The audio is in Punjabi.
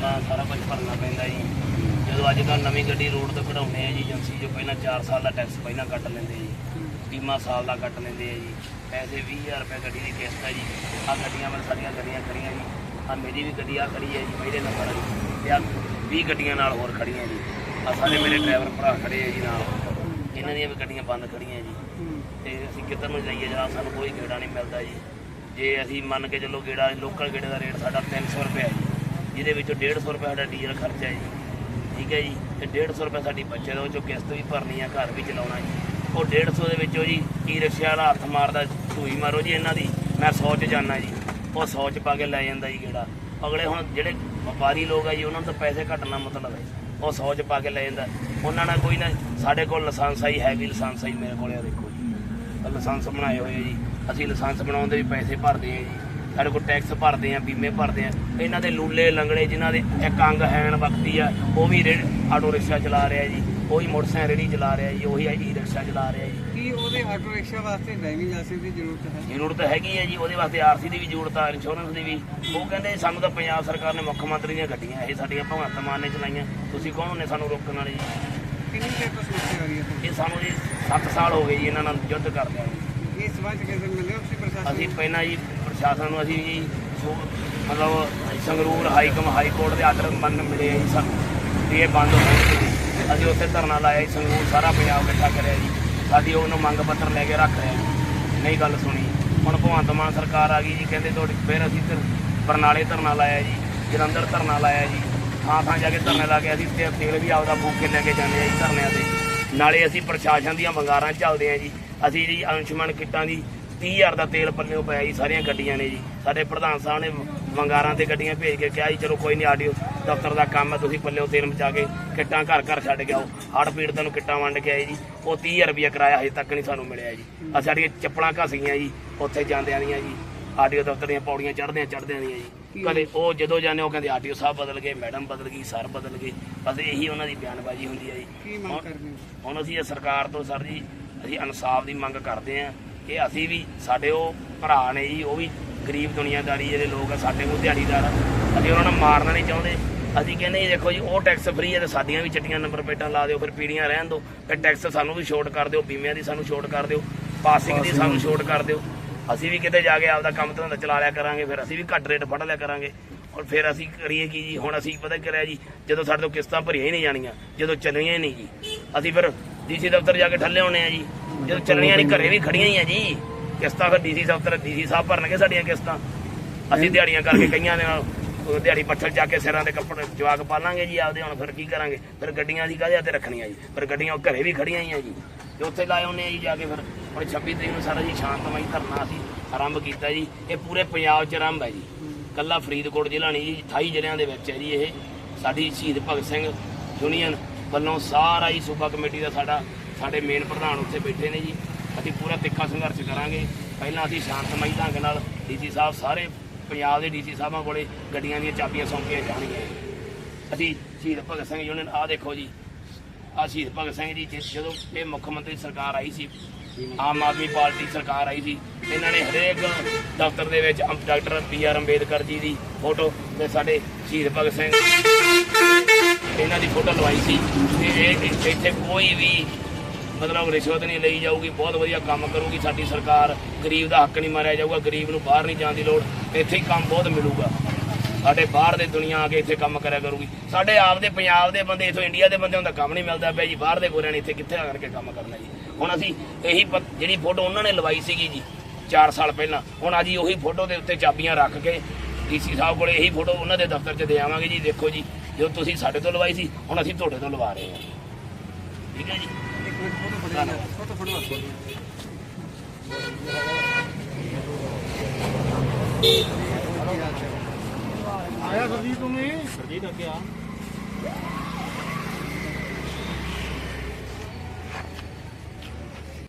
ਬੀਮਾ ਸਾਰਾ ਕੁਝ ਭਰਨਾ ਪੈਂਦਾ ਜੀ। ਜਦੋਂ ਅੱਜ ਕੱਲ੍ਹ ਨਵੀਂ ਗੱਡੀ ਰੋਡ ਤੇ ਕਢਾਉਂਦੇ ਆ ਜੀ, ਏਜੰਸੀ ਜੋ ਪਹਿਲਾਂ 4 ਸਾਲ ਦਾ ਟੈਕਸ ਪਹਿਲਾਂ ਕੱਟ ਲੈਂਦੇ ਜੀ। ਬੀਮਾ ਸਾਲ ਦਾ ਕੱਟ ਲੈਂਦੇ ਆ ਜੀ। ਪੈਸੇ 20000 ਰੁਪਏ ਗੱਡੀ ਦੀ ਕਿਸ਼ਤ ਹੈ ਜੀ। ਆ ਗੱਡੀਆਂ ਮੈਂ ਸਾਰੀਆਂ ਗੱਡੀਆਂ ਖੜੀਆਂ ਜੀ। ਆ ਮੇਰੀ ਵੀ ਗੱਡੀ ਆ ਖੜੀ ਹੈ ਜੀ, ਮੇਰੇ ਨੰਬਰ ਹੈ ਜੀ। ਤੇ ਆ 20 ਗੱਡੀਆਂ ਨਾਲ ਹੋਰ ਖੜੀਆਂ ਜੀ। ਆ ਸਾਰੇ ਮੇਰੇ ਡਰਾਈਵਰ ਭਰਾ ਖੜੇ ਆ ਜੀ ਨਾਲ। ਇਹਨਾਂ ਦੀਆਂ ਵੀ ਗੱਡੀਆਂ ਬੰਦ ਖੜੀਆਂ ਜੀ। ਤੇ ਅਸੀਂ ਕਿੱਧਰ ਨੂੰ ਜਾਈਏ ਜਨਾਬ? ਸਾਨੂੰ ਕੋਈ ਗੇੜਾ ਨਹੀਂ ਮਿਲਦਾ ਜੀ। ਜੇ ਅਸੀਂ ਮੰਨ ਕੇ ਚੱਲੋ ਗੇੜਾ ਲੋਕਲ ਗੇੜੇ ਦਾ ਰੇਟ ਸਾਡਾ 300 ਰੁਪਏ ਹੈ ਜਿਹਦੇ ਵਿੱਚੋਂ 150 ਰੁਪਏ ਸਾਡਾ ਡੀਜ਼ਲ ਖਰਚਾ ਹੈ ਜੀ। ਠੀਕ ਹੈ ਜੀ? ਤੇ 150 ਰੁਪਏ ਸਾਡੀ ਬੱਚਤ ਉਹ ਚੋਂ ਕਿਸ਼ਤ ਵੀ ਭਰਨੀ ਆ, ਘਰ ਵੀ ਚਲਾਉਣਾ ਜੀ। ਉਹ 150 ਦੇ ਵਿੱਚੋਂ ਜੀ ਕੀ ਰਿਕਸ਼ੇ ਵਾਲਾ ਹੱਥ ਮਾਰਦਾ ਢੂਈ ਮਾਰੋ ਜੀ ਇਹਨਾਂ ਦੀ। ਮੈਂ 100 ਚ ਜਾਣਾ ਜੀ। ਉਹ 100 ਚ ਪਾ ਕੇ ਲੈ ਜਾਂਦਾ ਜੀ ਗੇੜਾ। ਅਗਲੇ ਹੁਣ ਜਿਹੜੇ ਵਪਾਰੀ ਲੋਕ ਆ ਜੀ, ਉਹਨਾਂ ਨੂੰ ਤਾਂ ਪੈਸੇ ਘਟਣਾ ਮਤਲਬ ਹੈ। ਉਹ 100 ਚ ਪਾ ਕੇ ਲੈ ਜਾਂਦਾ। ਉਹਨਾਂ ਨਾਲ ਕੋਈ ਨਾ, ਸਾਡੇ ਕੋਲ ਲਾਇਸੈਂਸ ਆਈ, ਹੈਵੀ ਲਾਇਸੈਂਸ ਆਈ ਮੇਰੇ ਕੋਲੇ ਆ ਦੇਖੋ ਜੀ। ਲਾਇਸੈਂਸ ਬਣਾਏ ਹੋਏ ਜੀ। ਅਸੀਂ ਲਾਇਸੈਂਸ ਬਣਾਉਣ ਦੇ ਵੀ ਪੈਸੇ ਭਰਦੇ ਆ ਜੀ। ਸਾਡੇ ਕੋਲ ਟੈਕਸ ਭਰਦੇ ਆ ਬੀਮੇ ਭਰਦੇ ਆ। ਇਹਨਾਂ ਦੇ ਲੂਲੇ ਲੰਗੜੇ ਜਿਨ੍ਹਾਂ ਦੇ ਇੱਕ ਅੰਗ ਹੈਣ ਵਕਤੀ ਆ ਉਹ ਵੀ ਆਟੋ ਰਿਕਸ਼ਾ ਚਲਾ ਰਿਹਾ ਜੀ। ਉਹੀ ਮੋਟਰਸਾਈਕਲ ਰੇੜੀ ਚਲਾ ਰਿਹਾ ਜੀ ਉਹੀ ਈ ਰਿਕਸ਼ਾ ਚਲਾ ਰਿਹਾ ਜੀ। ਕੀ ਉਹਦੇ ਆਟੋ ਰਿਕਸ਼ਾ ਵਾਸਤੇ ਡਰਾਈਵਿੰਗ ਲਾਇਸੈਂਸ ਦੀ ਜ਼ਰੂਰਤ ਹੈ? ਜ਼ਰੂਰਤ ਹੈਗੀ ਹੈ ਜੀ ਉਹਦੇ ਵਾਸਤੇ ਆਰਸੀ ਦੀ ਵੀ ਜ਼ਰੂਰਤ ਆ ਇੰਸ਼ੋਰੈਂਸ ਦੀ ਵੀ। ਉਹ ਕਹਿੰਦੇ ਸਾਨੂੰ ਤਾਂ ਪੰਜਾਬ ਸਰਕਾਰ ਨੇ ਮੁੱਖ ਮੰਤਰੀ ਦੀਆਂ ਗੱਡੀਆਂ ਇਹ ਸਾਡੀਆਂ ਭਗਵੰਤ ਮਾਨ ਨੇ ਚਲਾਈਆਂ। ਤੁਸੀਂ ਕੌਣ ਨੇ ਸਾਨੂੰ ਰੋਕਣ ਵਾਲੇ ਜੀ? ਕਿੰਨੀ ਦੇਰ ਤੋਂ ਸਮੱਸਿਆ ਆ ਰਹੀ ਹੈ ਇਹ ਸਾਨੂੰ ਜੀ 7 ਸਾਲ ਹੋ ਗਏ ਜੀ ਇਹਨਾਂ ਨਾਲ ਯੁੱਧ ਕਰਦਿਆਂ ਨੂੰ ਤੁਹਾਨੂੰ ਇਸ ਸਬੰਧ ਕਿਸੇ ਮਿਲੇ ਉਸੇ ਪ੍ਰਸ਼ਾਸਨ ਅਸੀਂ ਪਹਿਲਾਂ ਜੀ ਪ੍ਰਸ਼ਾਸਨ ਨੂੰ ਅਸੀਂ ਜੀ ਸੋ- ਮਤਲਬ Sangrur high cum high court ਦੇ ਆਰਡਰ ਮੰਨ ਮਿਲੇ ਜੀ ਸਾਨੂੰ, ਵੀ ਇਹ ਬੰਦ ਹੋਣਗੇ ਅਸੀਂ ਉੱਥੇ ਧਰਨਾ ਲਾਇਆ ਜੀ, ਸੰਗਰੂਰ ਸਾਰਾ ਪੰਜਾਬ ਇਕੱਠਾ ਕਰਿਆ ਜੀ। ਸਾਡੀ ਉਹਨੂੰ ਮੰਗ ਪੱਤਰ ਲੈ ਕੇ ਰੱਖ ਰਿਹਾ ਜੀ ਨਹੀਂ ਗੱਲ ਸੁਣੀ। ਹੁਣ ਭਗਵੰਤ ਮਾਨ ਸਰਕਾਰ ਆ ਗਈ ਜੀ, ਕਹਿੰਦੇ ਤੁਹਾਡੀ, ਫਿਰ ਅਸੀਂ ਤੇ ਬਰਨਾਲੇ ਧਰਨਾ ਲਾਇਆ ਜੀ, ਜਲੰਧਰ ਧਰਨਾ ਲਾਇਆ ਜੀ। ਥਾਂ ਥਾਂ ਜਾ ਕੇ ਧਰਨੇ ਲਾ ਕੇ ਅਸੀਂ ਤੇ ਤੇਲ ਵੀ ਆਪਦਾ ਫੂਕ ਕੇ ਲੈ ਕੇ ਜਾਂਦੇ ਆ ਜੀ ਧਰਨਿਆਂ ਤੇ। ਨਾਲੇ ਅਸੀਂ ਪ੍ਰਸ਼ਾਸਨ ਦੀਆਂ ਵੰਗਾਰਾਂ ਚੱਲਦੇ ਆ ਜੀ। ਅਸੀਂ ਜੀ ਅੰਸ਼ਮਨ ਕਿੱਟਾਂ ਦੀ 30000 ਦਾ ਤੇਲ ਪੱਲਿਓ ਪਿਆ ਜੀ ਸਾਰੀਆਂ ਗੱਡੀਆਂ ਨੇ ਜੀ। ਸਾਡੇ ਪ੍ਰਧਾਨ ਸਾਹਿਬ ਨੇ ਵੰਗਾਰਾਂ ਤੇ ਗੱਡੀਆਂ ਭੇਜ ਕੇ ਕਿਹਾ ਜੀ ਚਲੋ ਕੋਈ ਨਹੀਂ ਆਡੀਓ ਦਫ਼ਤਰ ਦਾ ਕੰਮ ਹੈ ਤੁਸੀਂ ਪੱਲਿਓ ਤੇਲ ਮਚਾ ਕੇ ਕਿੱਟਾਂ ਘਰ ਘਰ ਛੱਡ ਕੇ ਆਓ। ਹੜ੍ਹ ਪੀੜਤਾਂ ਨੂੰ ਕਿੱਟਾਂ ਵੰਡ ਕੇ ਆਏ ਜੀ। ਉਹ 30000 ਰੁਪਇਆ ਕਿਰਾਇਆ ਹਜੇ ਤੱਕ ਨਹੀਂ ਸਾਨੂੰ ਮਿਲਿਆ ਜੀ। ਆ ਸਾਡੀਆਂ ਚੱਪਲਾਂ ਘਸ ਗਈਆਂ ਜੀ ਉੱਥੇ ਜਾਂਦਿਆਂ ਦੀਆਂ ਜੀ। ਆਡੀਓ ਦਫ਼ਤਰ ਦੀਆਂ ਪੌੜੀਆਂ ਚੜ੍ਹਦਿਆਂ ਚੜ੍ਹਦਿਆਂ ਦੀਆਂ ਜੀ। ਕਦੇ ਉਹ ਜਦੋਂ ਜਾਂਦੇ ਉਹ ਕਹਿੰਦੇ ਆਡੀਓ ਸਾਹਿਬ ਬਦਲ ਗਏ ਮੈਡਮ ਬਦਲ ਗਈ ਸਰ ਬਦਲ ਗਏ। ਬਸ ਇਹੀ ਉਹਨਾਂ ਦੀ ਬਿਆਨਬਾਜ਼ੀ ਹੁੰਦੀ ਹੈ ਜੀ। ਹੁਣ ਅਸੀਂ ਇਹ ਸਰਕਾਰ ਤੋਂ ਸਰ ਜੀ ਅਸੀਂ ਇਨਸਾਫ ਦੀ ਮੰਗ ਕਰਦੇ ਆਂ ਕਿ ਅਸੀਂ ਵੀ ਸਾਡੇ ਉਹ ਭਰਾ ਨੇ ਜੀ ਉਹ ਵੀ ਗਰੀਬ ਦੁਨੀਆਦਾਰੀ ਜਿਹੜੇ ਲੋਕ ਆ ਸਾਡੇ ਕੋਲ ਦਿਹਾੜੀਦਾਰ ਆ। ਅਸੀਂ ਉਹਨਾਂ ਨੂੰ ਮਾਰਨਾ ਨਹੀਂ ਚਾਹੁੰਦੇ। ਅਸੀਂ ਕਹਿੰਦੇ ਜੀ ਦੇਖੋ ਜੀ ਉਹ ਟੈਕਸ ਫ੍ਰੀ ਹੈ ਤੇ ਸਾਡੀਆਂ ਵੀ ਚਿੱਟੀਆਂ ਨੰਬਰ ਪਲੇਟਾਂ ਲਾ ਦਿਓ ਫਿਰ ਪੀੜੀਆਂ ਰਹਿਣ ਦਿਓ ਫਿਰ ਟੈਕਸ ਸਾਨੂੰ ਵੀ ਛੋਟ ਕਰ ਦਿਓ ਬੀਮਿਆਂ ਦੀ ਸਾਨੂੰ ਛੋਟ ਕਰ ਦਿਓ ਪਾਸਿੰਗ ਦੀ ਸਾਨੂੰ ਛੋਟ ਕਰ ਦਿਓ। ਅਸੀਂ ਵੀ ਕਿਤੇ ਜਾ ਕੇ ਆਪਦਾ ਕੰਮ ਧੰਦਾ ਚਲਾ ਲਿਆ ਕਰਾਂਗੇ ਫਿਰ ਅਸੀਂ ਵੀ ਘੱਟ ਰੇਟ ਫੜ ਲਿਆ ਕਰਾਂਗੇ। ਔਰ ਫਿਰ ਅਸੀਂ ਕਰੀਏ ਕੀ ਜੀ ਹੁਣ ਅਸੀਂ ਪਤਾ ਕਰਿਆ ਜੀ ਜਦੋਂ ਸਾਡੇ ਤੋਂ ਕਿਸ਼ਤਾਂ ਭਰੀਆਂ ਹੀ ਨਹੀਂ ਜਾਣੀਆਂ ਜਦੋਂ ਚੱਲੀਆਂ ਹੀ ਨਹੀਂ ਜੀ। ਅਸੀਂ ਫਿਰ ਡੀਸੀ ਦਫ਼ਤਰ ਜਾ ਕੇ ਠੱਲੇ ਹੋਣੇ ਆ ਜੀ। ਜਦੋਂ ਚੱਲਣੀਆਂ ਨਹੀਂ ਘਰੇ ਵੀ ਖੜੀਆਂ ਹੀ ਆ ਜੀ। ਕਿਸ਼ਤਾਂ ਫਿਰ ਡੀਸੀ ਦਫ਼ਤਰ ਡੀਸੀ ਸਾਹਿਬ ਭਰਨਗੇ ਸਾਡੀਆਂ ਕਿਸ਼ਤਾਂ। ਅਸੀਂ ਦਿਹਾੜੀਆਂ ਕਰਕੇ ਕਈਆਂ ਦੇ ਨਾਲ ਦਿਹਾੜੀ ਪੱਠਲ ਜਾ ਕੇ ਸਿਰਾਂ ਦੇ ਕੱਪੜੇ ਜਵਾਕ ਪਾਲਾਂਗੇ ਜੀ ਆਪਦੇ ਹੁਣ ਫਿਰ ਕੀ ਕਰਾਂਗੇ? ਫਿਰ ਗੱਡੀਆਂ ਦੀ ਕਾਹਦੇ ਹੱਥੇ ਰੱਖਣੀਆਂ ਜੀ? ਫਿਰ ਗੱਡੀਆਂ ਘਰੇ ਵੀ ਖੜੀਆਂ ਹੀ ਆ ਜੀ। ਤੇ ਉੱਥੇ ਲਾਏ ਆ ਜੀ ਜਾ ਕੇ ਫਿਰ। ਹੁਣ 26 ਤਰੀਕ ਨੂੰ ਸਾਰਾ ਜੀ ਸ਼ਾਂਤਮਈ ਧਰਨਾ ਅਸੀਂ ਆਰੰਭ ਕੀਤਾ ਜੀ। ਇਹ ਪੂਰੇ ਪੰਜਾਬ 'ਚ ਆਰੰਭ ਹੈ ਜੀ। ਕੱਲਾ ਫਰੀਦਕੋਟ ਜ਼ਿਲ੍ਹਾ ਨਹੀਂ ਜੀ 28 ਜ਼ਿਲ੍ਹਿਆਂ ਦੇ ਵਿੱਚ ਹੈ ਜੀ ਇਹ। ਸਾਡੀ ਸ਼ਹੀਦ ਭਗਤ ਸਿੰਘ ਯੂਨੀਅਨ ਵੱਲੋਂ ਸਾਰਾ ਹੀ ਸੂਬਾ ਕਮੇਟੀ ਦਾ ਸਾਡਾ, ਸਾਡੇ ਮੇਨ ਪ੍ਰਧਾਨ ਉੱਥੇ ਬੈਠੇ ਨੇ ਜੀ। ਅਸੀਂ ਪੂਰਾ ਤਿੱਖਾ ਸੰਘਰਸ਼ ਕਰਾਂਗੇ। ਪਹਿਲਾਂ ਅਸੀਂ ਸ਼ਾਂਤਮਈ ਢੰਗ ਨਾਲ ਡੀਸੀ ਸਾਹਿਬ, ਸਾਰੇ ਪੰਜਾਬ ਦੇ ਡੀਸੀ ਸਾਹਿਬਾਂ ਕੋਲੇ ਗੱਡੀਆਂ ਦੀਆਂ ਚਾਬੀਆਂ ਸੌਂਪੀਆਂ ਜਾਣਗੀਆਂ ਅਸੀਂ ਸ਼ਹੀਦ ਭਗਤ ਸਿੰਘ ਯੂਨੀਅਨ ਆਹ ਦੇਖੋ ਜੀ। ਆ ਸ਼ਹੀਦ ਭਗਤ ਸਿੰਘ ਜੀ ਜਿਸ- ਜਦੋਂ ਇਹ ਮੁੱਖ ਮੰਤਰੀ ਸਰਕਾਰ ਆਈ ਸੀ, ਆਮ ਆਦਮੀ ਪਾਰਟੀ ਸਰਕਾਰ ਆਈ ਸੀ, ਇਹਨਾਂ ਨੇ ਹਰੇਕ ਦਫ਼ਤਰ ਦੇ ਵਿੱਚ ਅੰ- doctor P R Ambedkar ji ਦੀ ਫੋਟੋ ਤੇ ਸਾਡੇ ਸ਼ਹੀਦ ਭਗਤ ਸਿੰਘ ਇਹਨਾਂ ਦੀ ਫੋਟੋ ਲਵਾਈ ਸੀ ਤੇ ਇਹ ਇੱਥੇ ਕੋਈ ਵੀ ਮਤਲਬ ਰਿਸ਼ਵਤ ਨਹੀਂ ਲਈ ਜਾਊਗੀ, ਬਹੁਤ ਵਧੀਆ ਕੰਮ ਕਰੂਗੀ ਸਾਡੀ ਸਰਕਾਰ। ਗਰੀਬ ਦਾ ਹੱਕ ਨਹੀਂ ਮਾਰਿਆ ਜਾਊਗਾ, ਗਰੀਬ ਨੂੰ ਬਾਹਰ ਨਹੀਂ ਜਾਣ ਦੀ ਲੋੜ ਇੱਥੇ ਹੀ ਕੰਮ ਬਹੁਤ ਮਿਲੂਗਾ। ਸਾਡੇ ਬਾਹਰ ਦੇ ਦੁਨੀਆ ਆ ਕੇ ਇੱਥੇ ਕੰਮ ਕਰਿਆ ਕਰੂਗੀ। ਸਾਡੇ ਆਪ ਦੇ, ਪੰਜਾਬ ਦੇ ਬੰਦੇ, ਇਥੋਂ ਇੰਡੀਆ ਦੇ ਬੰਦਿਆਂ ਦਾ ਕੰਮ ਨਹੀਂ ਮਿਲਦਾ ਪਿਆ ਜੀ, ਬਾਹਰ ਦੇ ਗੋਰਿਆਂ ਨੇ ਇੱਥੇ ਕਿੱਥੇ ਆ ਕਰਕੇ ਕੰਮ ਕਰਨਾ ਜੀ? ਹੁਣ ਅਸੀਂ ਇਹੀ ਪ- ਜਿਹੜੀ ਫੋਟੋ ਉਹਨਾਂ ਨੇ ਲਵਾਈ ਸੀਗੀ ਜੀ 4 ਸਾਲ ਪਹਿਲਾਂ, ਹੁਣ ਅੱਜ ਉਹੀ ਫੋਟੋ ਦੇ ਉੱਤੇ ਚਾਬੀਆਂ ਰੱਖ ਕੇ ਡੀਸੀ ਸਾਹਿਬ ਕੋਲੇ ਇਹੀ ਫੋਟੋ ਉਹਨਾਂ ਦੇ ਦਫ਼ਤਰ 'ਚ ਦੇ ਆਵਾਂਗੇ ਜੀ, ਦੇਖੋ ਜੀ। ਜੋ ਤੁਸੀਂ ਸਾਡੇ ਤੋਂ ਲਵਾਈ ਸੀ ਹੁਣ ਅਸੀਂ ਤੁਹਾਡੇ ਤੋਂ ਲਵਾ ਰਹੇ ਹਾਂ। ਠੀਕ ਹੈ ਜੀ? ਫੋਟੋ ਫੋਟੋ ਆਇਆ ਸਰਜੀਤ ਤੁਮੇ ਸਰਜੀਤ ਅੱਗੇ ਆ।